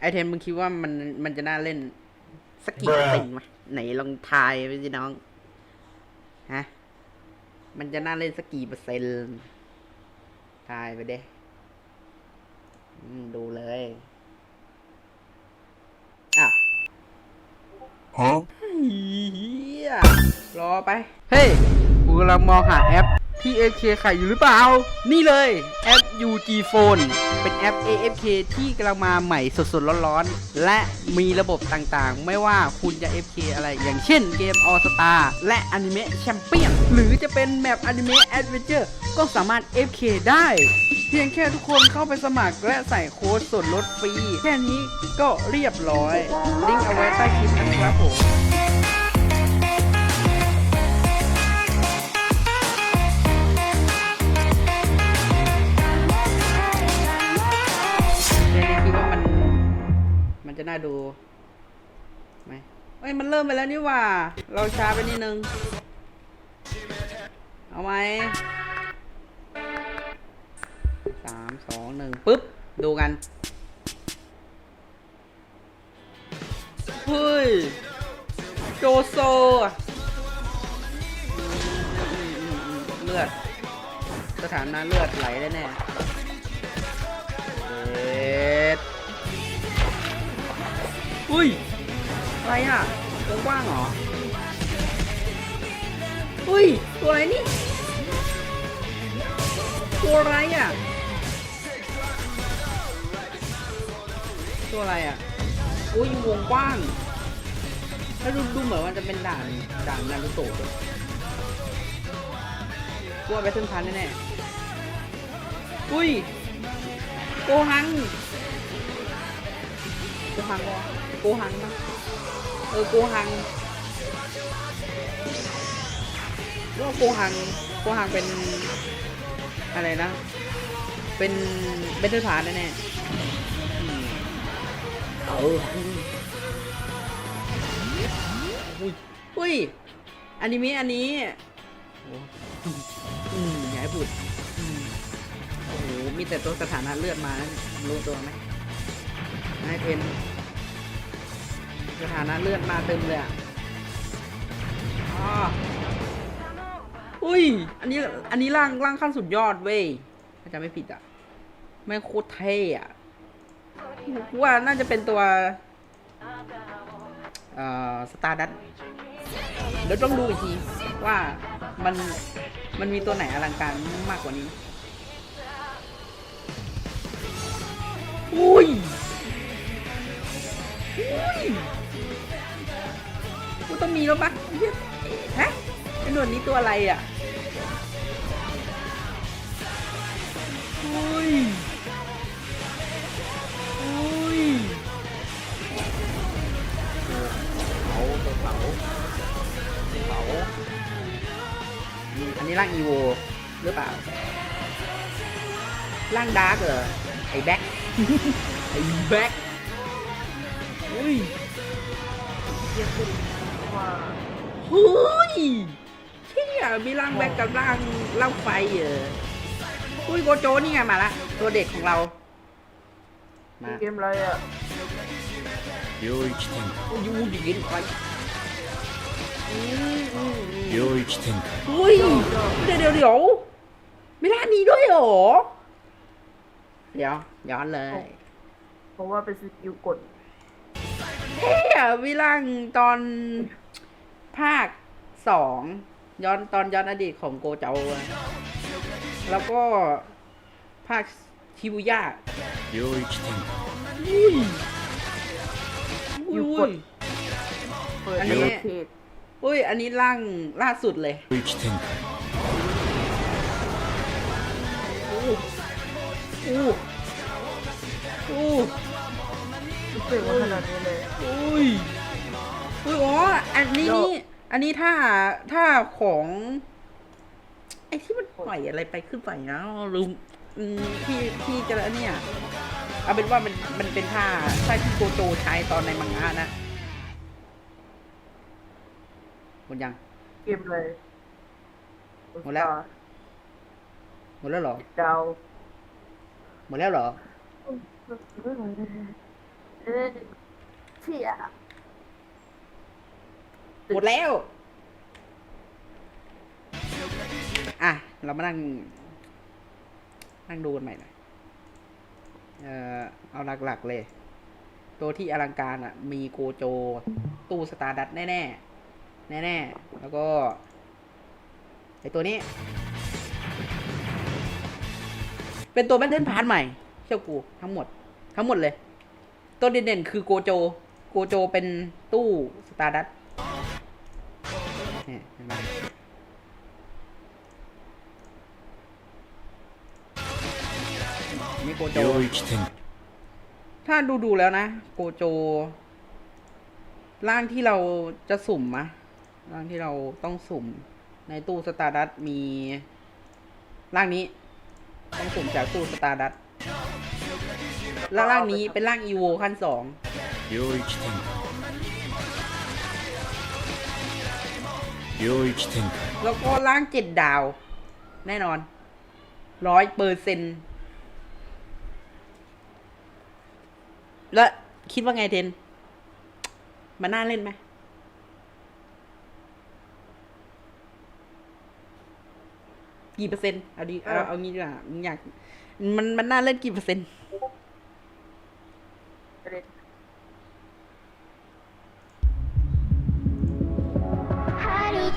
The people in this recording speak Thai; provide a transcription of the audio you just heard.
ไอเทนมึงคิดว่ามันมันจะน่าเล่น สักกี่เปอร์เซ็นต์วะไหนลองทายไปสิน้อง ฮะ มันจะน่าเล่นสักกี่เปอร์เซ็นต์ทายไปเด้อืมดูเลยอะ Huh? เฮียรอไป เฮ้ยกูกำลังมองหาแอปที่ AFK ขายอยู่หรือเปล่า นี่เลย แอป UG Phone เป็นแอป AFK ที่กำลังมาใหม่สดๆร้อนๆ และมีระบบต่างๆ ไม่ว่าคุณจะ AFK อะไร อย่างเช่นเกม All Star และอนิเมะแชมเปี้ยนหรือจะเป็นแมปอนิเมะแอดเวนเจอร์ก็สามารถ AFK ได้ เพียงแค่ทุกคนเข้าไปสมัครและใส่โค้ดส่วนลดฟรี แค่นี้ก็เรียบร้อย ลิงก์เอาไว้ใต้คลิปนะครับผมาดูไหมเอ้ยมันเริ่มไปแล้วนี่ว่า เราช้าไปนิดนึง เอาไหมสามสองหนึ่งปึ๊บ ดูกันเฮ้ยโจโซอะเลือด สถานะเลือดไหลแน่แน่ อุ้ย อะไรอะตัวกว้างเหรอ อุ้ย ตัวอะไรนี่ ตัวอะไรอะ ตัวอะไรอะ อุ้ยวงกว้าง แล้วดูดูเหมือนว่าจะเป็นด่านด่านนารูโตะด้วยกลัวไปทึ่งพันแน่ๆอุ้ยโกหังโกหังวะ กหังปะเออโกหังว่าโกหังโกหังเป็นอะไรนะ เป็นเบนเทอร์พาร์แน่ๆอืมเอออุ้ยอุ้ยอนิเมะอันนี้โอ้อืมอย่าให้พูดอืมโอ้โหมีแต่ตัวสถานะเลือดมานะรู้ตัวไหมนายเพน สถานะเลือดมาเต็มเลยอะอุ้ย อันนี้ อันนี้ร่างร่างขั้นสุดยอดเว้ยถ้าจำไม่ผิดอะแม่โคตรเท่อะว่าน่าจะเป็นตัวเอ่อสตาร์ดัตเดี๋ยวต้องดูอีกทีว่ามันมันมีตัวไหนอลังการมากกว่านี้ อุ้ยอุ้ย ต้องมีแล้วปะเหี้ยฮะไอ้หนวดนี้ตัวอะไรอะอุ้ยอุ้ยเผาตัวเผาเผาอืมอันนี้ร่างอีโวหรือเปล่าร่างดาร์กเหรอไอ้แบ็คไอ้แบ็คอุ้ยเรีย กคุณว่า เฮ้ยเชี่ยมีร่างแบ็คกับร่างร่างไฟเหรออุ้ยโกโจนี่ไงมาละ ตัวเด็กของเรา มา เกมอะไรอ่ะ 领域展 อุ้ยยูดิกินไฟอืมอืมอืม 开领域展开 อุ้ยเดี๋ยวเดี๋ยวเดี๋ยวมีร่างนี้ด้วยเหรอ เดี๋ยว ย้อนเลย เพราะว่าเป็นสกิลกด เฮ้ยวิลังตอนภาคสองย้อนตอนย้อนอดีตของโกเจาอะแล้วก็ภาคชิบุย่า 领域展开 อุ้ยอุ้ยอุ้ย เปิด อันนี้ เขต อุ้ย อันนี้ร่างล่าสุดเลย 领域展开 อู้อู้ อู้เปิดมาขนาดนี้เลย อุ้ยอุ้ยอ๋ออันนี้นี่อันนี้ถ้าถ้าของ ไอ้ที่มันปล่อยอะไรไปขึ้นไปนะลืมอืมที่ที่จะเนี่ย เอาเป็นว่ามันมันเป็นท่าท่าที่โกโจใช้ตอนในมังงะนะหมดยังเกมอะไรหมดแล้วหมดแล้วเหรอดาวหมดแล้วเหรอ เออเชี่ยหมดแล้ว อะ เรามานั่ง นั่งดูกันใหม่หน่อยเออเอาหลักๆเลย ตัวที่อลังการอะ มีโกโจ ตู้สตาร์ดัตแน่ๆ แน่ๆ แล้วก็ไอตัวนี้ เป็นตัวแบทเทิลพาร์ทใหม่ เชื่อกูทั้งหมด ทั้งหมดเลย ตัวเด่นๆคือโกโจ โกโจเป็นตู้สตาร์ดัตนี่มีโกโจถ้าดูๆแล้วนะ โกโจ ร่างที่เราจะสุ่มอะร่างที่เราต้องสุ่ม ในตู้สตาร์ดัตมี ร่างนี้ ต้องสุ่มจากตู้สตาร์ดัต แล้วร่างนี้เป็นร่างอีโวขั้นสอง 领域展开领域展开 แล้วก็ร่างเจ็ดดาว แน่นอน ร้อยเปอร์เซนแล้วคิดว่าไงเทน มันน่าเล่นไหม กี่เปอร์เซ็นต์ เอาดีเอาเอางี้ดีกว่ามึงอยาก มันมันน่าเล่นกี่เปอร์เซ็นต์ 300. Hari